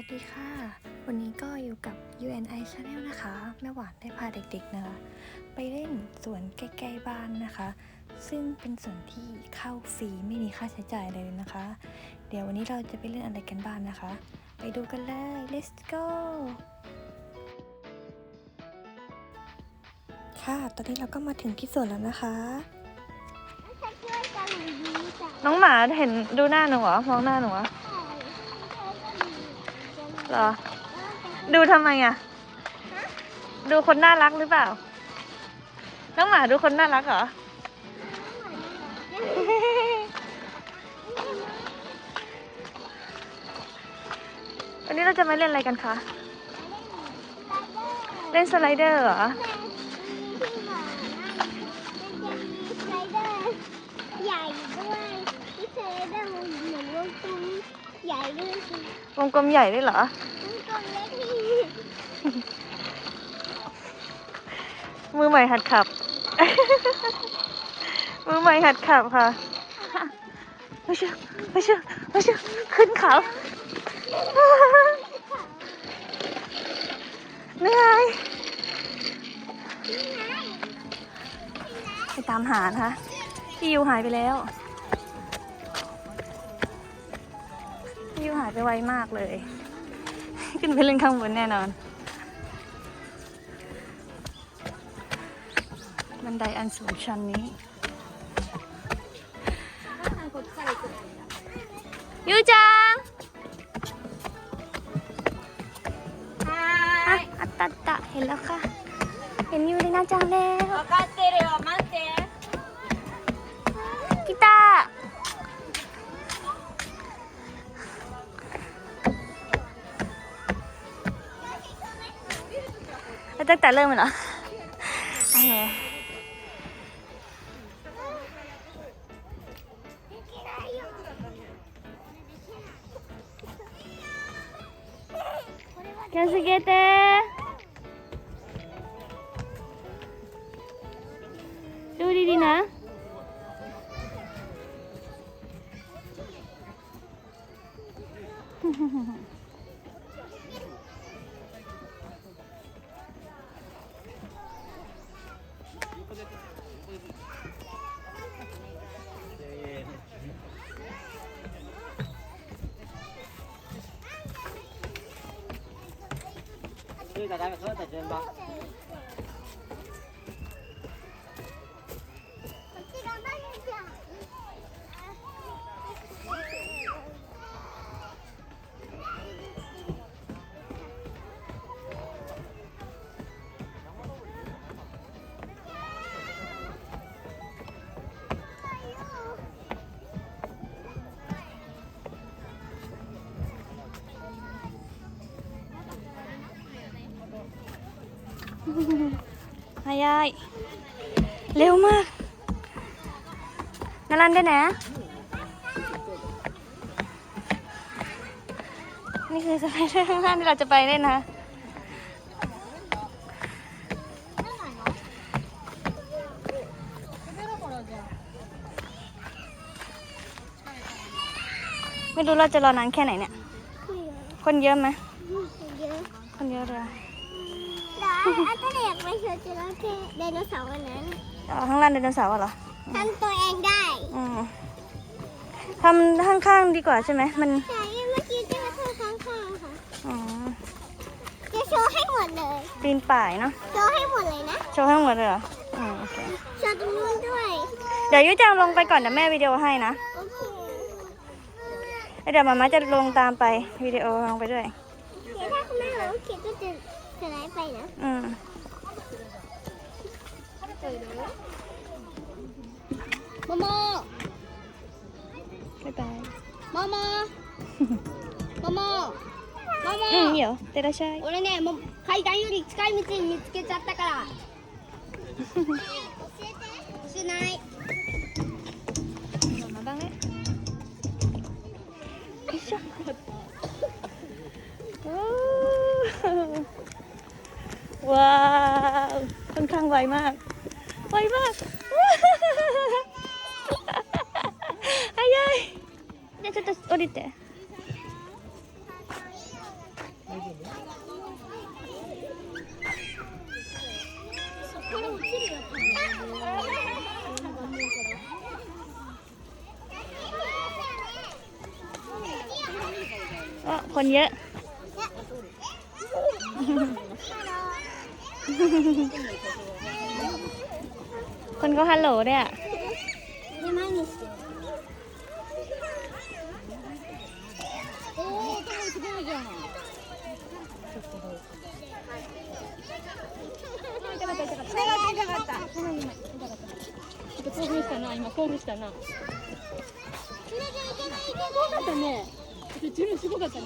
วัสดีค่ะ วันนี้ก็อยู่กับ UNI Channel นะคะ แม่หวานได้พาเด็กๆนะคะไปเล่นสวนใกล้ๆบ้านนะคะ ซึ่งเป็นสวนที่เข้าฟรีไม่มีค่าใช้จ่ายเลยนะคะ เดี๋ยววันนี้เราจะไปเล่นอะไรกันบ้างนะคะ ไปดูกันเลย let's go ค่ะ ตอนนี้เราก็มาถึงที่สวนแล้วนะคะจะช่วยกันหรือดีจ้ะน้องหมาเห็นดูหน้าหนูเหรอ มองหน้าหนูเหรอ เหรอ ดูทำไมอะ ดูคนน่ารักหรือเปล่า น้องหมาดูคนน่ารักเหรอ วันนี้เราจะมาเล่นอะไรกันคะ เล่นสไลเดอร์เหรอ ใหญ่ด้วยที่เธอได้เหมือนวงกลมใหญ่ด้วย วงกลมใหญ่ด้วยเหรอวงกลมเล็กที่มือใหม่หัดขับ มือใหม่หัดขับค่ะไม่เชื่อไม่เชื่อไม่เชื่อขึ้นเขา เหนื่อยไปตามหานะคะพี่ยูหายไปแล้วายไปไวมากเลย ขึ้นไปเล่นข้างบนแน่นอน บันไดอันสูงชันนี้ยูจังอะอัตตะตะเห็นแล้วค่ะ เห็นยูเลยนะจังแล้ว แล้วตั้งแต่เริ่มเลยเหรอโอเค気をつけて それがダメそうだ ฮายาย เร็วมากนารันได้ไหนนี่คือสไลเดอร์ข้างล่างที่เราจะไปเล่นนะ ไม่รู้เราจะรอนานแค่ไหนเนี่ย คนเยอะไหมเยอะคนเยอะเลย อันก็อยากไปเจอจระเข้ไดโนเสาร์อันนั้นอ๋อข้างล่างไดโนเสาร์อะเหรอทำตัวเองได้อืมทำข้างๆดีกว่าใช่ไหมมันใช่เมื่อกี้จะมาทำข้างๆค่ะอ๋อจะโชว์ให้หมดเลยปีนป่ายเนาะโชว์ให้หมดเลยนะโชว์ให้หมดเลยเหรออืมโอเคโชว์ตรงนู้นด้วยเดี๋ยวยุจังลงไปก่อนเดี๋ยวแม่วิดีโอให้นะโอเคแล้วเดี๋ยวมาม่าจะลงตามไปวิดีโอลงไปด้วยเดี๋ยวถ้าคุณแม่บอกว่าคิดก็จะ うん。ママバイバイ。ママママママうんいいよ。いってらっしゃい。俺ねもう階段より近い道に見つけちゃったから。教えてしない。 ว้าว ค่อนข้างไวมาก ไวมากอายายเดี๋ยวちょっと降りてคนเยอะ คนก็ฮัลโหลด้วยอ่ะ で前にしておおでもすごいじゃん痛かった痛かった痛かった痛かったごめんごめん痛かったちょっと興奮したな今興奮したなすごかったね自分すごかったね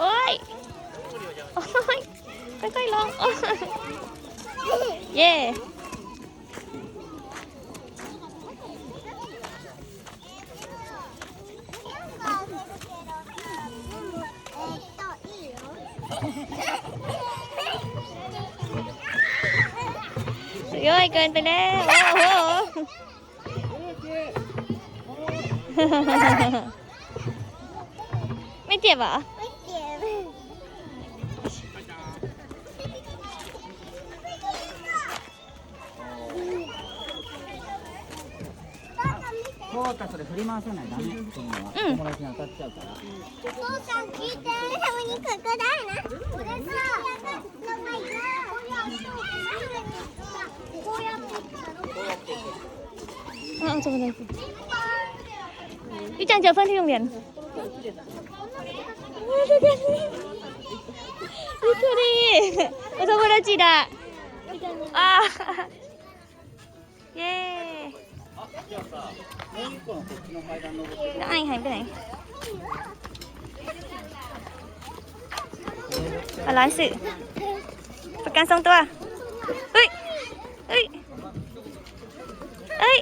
โอ้ย โอ้ยค่อยๆลงเย่เยอะเกินไปแล้วโอ้โหไม่เจ็บเหรอ こうたそれ振り回さないダメ、うん、友達に当たっちゃうから父さん聞いてるにここだよな俺さこうやって行くのこうやって行くのこうやって行くのあ、ちょっと待って。ゆちゃん、じゃあ、ファンディ用面。ゆとり。お友達だ。ああ。イエーイ。 แล้วไอหายไปไหนปลาไหลสิประกันสองตัวเฮ้ยเฮ้ยเฮ้ย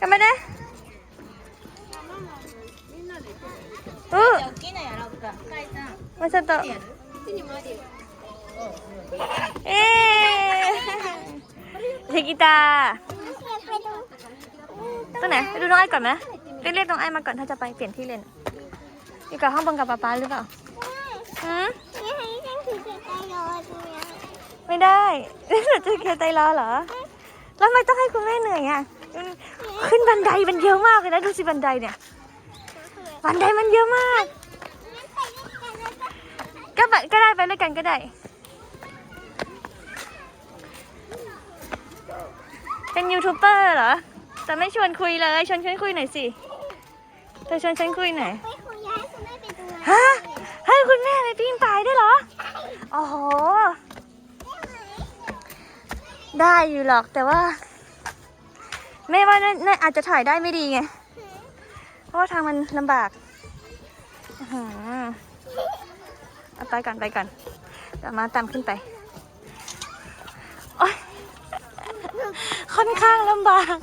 頑張れうんもうちょっとえーできたตรงไหนไปดูน้องไอ้ก่อนไหมเรียกเรียกน้องไอ้มาก่อนถ้าจะไปเปลี่ยนที่เล่นอยู่กับห้องบนกับป๊าป๊าหรือเปล่าหืม นี่ให้ฉันถือเก็บไตรอดเนี่ย ไม่ได้เราจะเคใจรอเหรอ แล้วทำไมต้องให้คุณแม่เหนื่อยอ่ะ มันขึ้นบันไดมันเยอะมากเลยนะดูสิบันไดเนี่ย บันไดมันเยอะมาก ก็ไปก็ได้ไปด้วยกันก็ได้ เป็นยูทูบเบอร์เหรอ แต่ไม่ชวนคุยเลยชวนฉันคุยหน่อยสิเธอชวนฉันคุยหน่อยไม่คุยย้ายคุณแม่ไปตรงนั้นฮะให้คุณแม่ไปปิ้งปลายด้วยเหรอโอ้โหได้อยู่หรอกแต่ว่า แม่ว่าน่าน่อาจจะถ่ายได้ไม่ดีไง เพราะว่าทางมันลำบากอือหือเอาไปก่อนไปก่อนเดี๋ยวมาตามขึ้นไปค่อนข้างลำบาก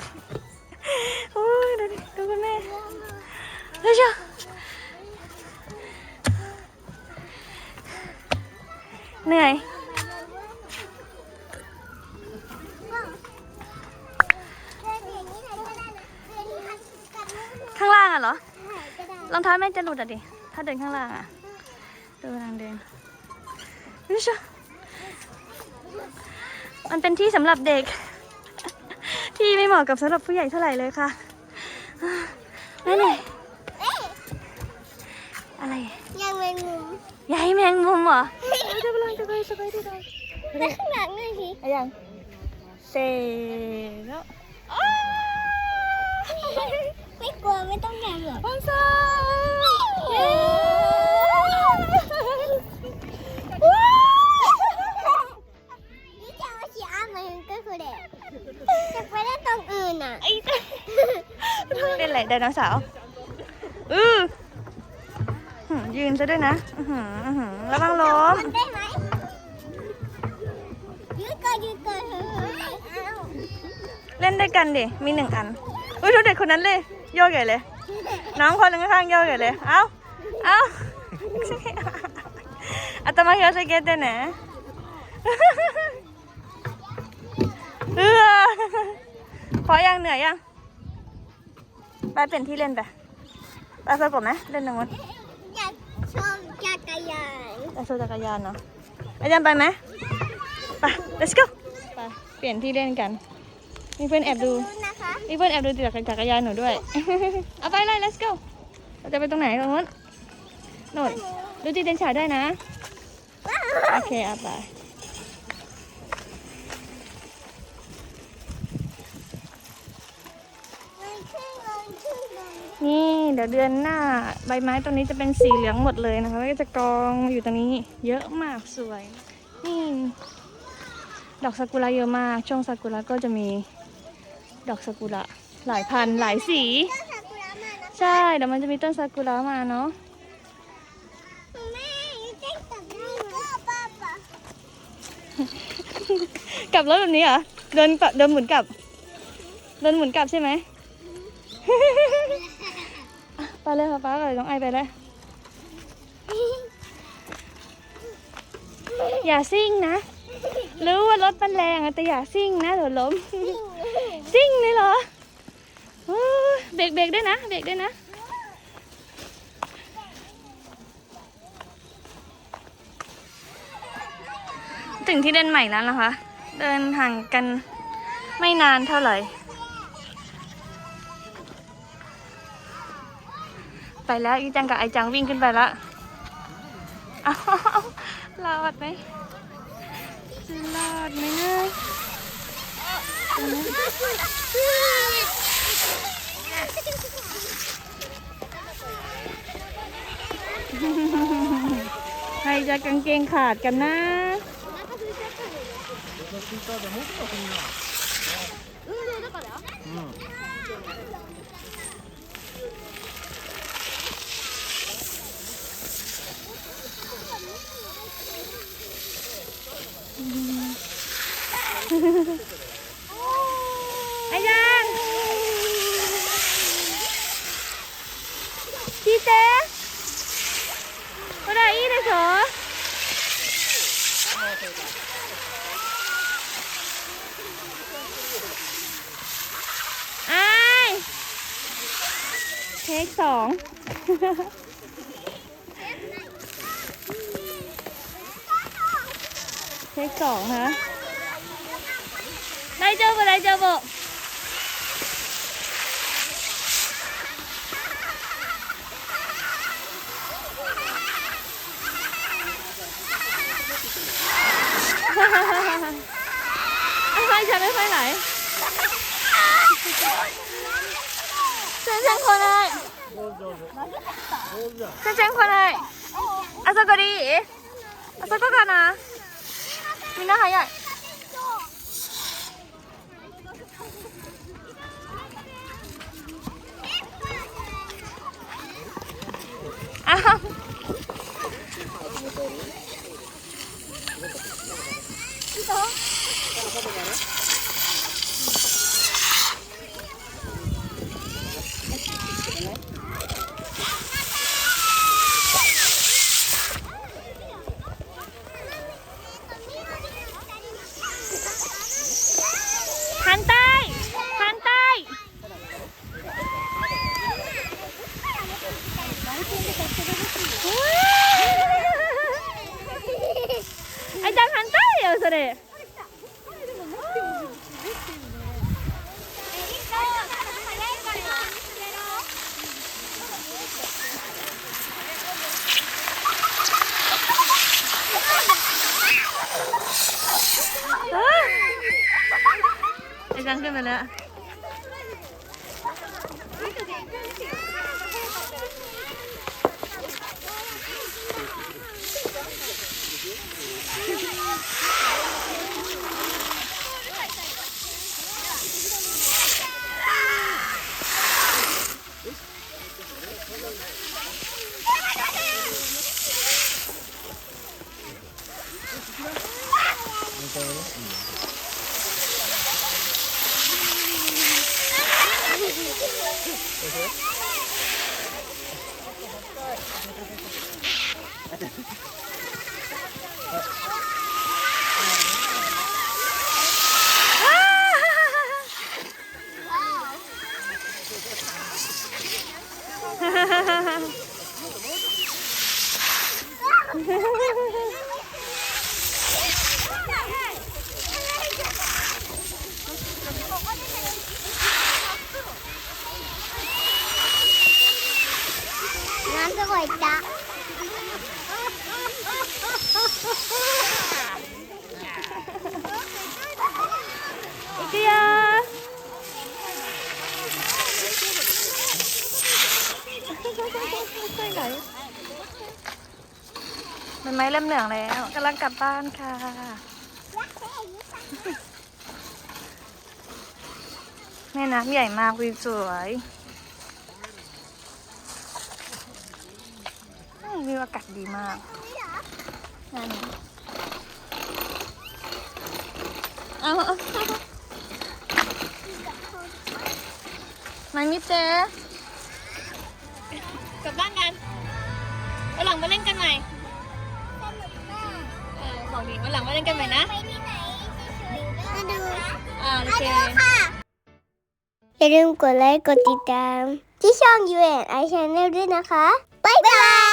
โอ้ยดูดิดูคุณแม่เชียเหนื่อย เดินอย่างนี้ไหนก็ได้นะเดินที่มันกันไม่ได้ ข้างล่างอะเหรอ ก็ได้รองเท้าแม่จะหลุดอะดิ ถ้าเดินข้างล่างอะดูนางเดินนี่ชะมันเป็นที่สำหรับเด็ก ที่ไม่เหมาะกับสำหรับผู้ใหญ่เท่าไหร่เลยค่ะนั่นไงเอ๊ะอะไร ยังเป็นมุมยายแมงมุมเหรอจะไปลองจะไปจะไปที่ใดแล้วข้างหลังหน่อยสิอะไรยังเซแล้วไม่ กลัวไม่ต้องแย่หรอกปังซาเย้นี่จะเอาสีอ้ามาก็คือเด็กจะไปเล่นตรงอื่นอะเล่นอะไรไดโนเสาร์อือหือยืนซะด้วยนะอื้อหืออื้อหือระวังล้มได้ไหมยืดก่อนยืดก่อนเฮ้ยเอาเล่นด้วยกันดิ มีหนึ่งอัน อุ้ยดูเด็กคนนั้นเลย โยกใหญ่เลย น้องคนหนึ่งข้างๆโยกใหญ่เลย เอ้า เอ้าอาตมาเฮียสเก็ตเต้นนะเออพอยังเหนื่อยยัง ไปเปลี่ยนที่เล่นไปไปสะกดไหมเล่นตรงนู้นอยากชอบจักรยานไปโซจักรยานเนาะอาจารย์ไปไหมไป let's go ไปเปลี่ยนที่เล่นกัน มีเพื่อนแอบดู ดูนะคะมีเพื่อนแอบดูจักรจักรยานหนูด้วย เอาไปเลย let's go เราจะไปตรงไหนตรงนู้นโน่นดูจีเดนฉายได้นะ โอเคเอาไปมันขึ้นลงขึ้นลงนี่เดี๋ยวเดือนหน้าใบไม้ตรงนี้จะเป็นสีเหลืองหมดเลยนะคะแล้วก็จะกองอยู่ตรงนี้เยอะมากสวย นี่ ดอกซากุระเยอะมาก ช่วงซากุระก็จะมี ดอกซากุระหลายพันหลายสีเจ้าซากุระมานะใช่เดี๋ยวมันจะมีต้นซากุระมาเนาะแม่ยูเจ๊งกับนี่ก็ป้าป้ากลับรถแบบนี้เหรอเดินกลับเดินหมุนกลับ เดินหมุนกลับใช่ไหมอะไปเลยค่ะป้ากับน้องไอไปเลยอย่าซิ่งนะ รู้ว่ารถมันแรงอะแต่อย่าซิ่งนะเดี๋ยวล้ม ซิ่งเลยเหรอเบรกเบรกด้วยนะเบรกด้วยนะถึงที่เล่นใหม่แล้วนะคะ เดินห่างกันไม่นานเท่าไหร่ ไปแล้วอีจังกับไอจังวิ่งขึ้นไปแล้วอ้ารอดไหมรอดไหมนะ ใครจะกางเกงขาดกันนะไเทคสองฮะ大丈夫大丈夫ทำไมฉันไม่ค่อยไหลฉันฉันคนไหนฉั 全然来ないあそこでいいあそこかなみんな早い ไอ้จั งขึ้ น้ำจะหอยจ้ะอีกยามันไม้เริ่มเหลืองแล้วกำลังกลับบ้านค่ะแม่น้ำใหญ่มากวิวสวย อืมวิวอากาศดีมากนั่นเอาเอามันมิเจกลับบ้านกันวันหลังมาเล่นกันใหม่เออบอกดิวันหลังมาเล่นกันใหม่นะไปที่ไหนมาดูอ่าโอเคอย่าลืมกดไลค์กดติดตาม ที่ช่อง U N I Channel ด้วยนะคะ บ๊ายบาย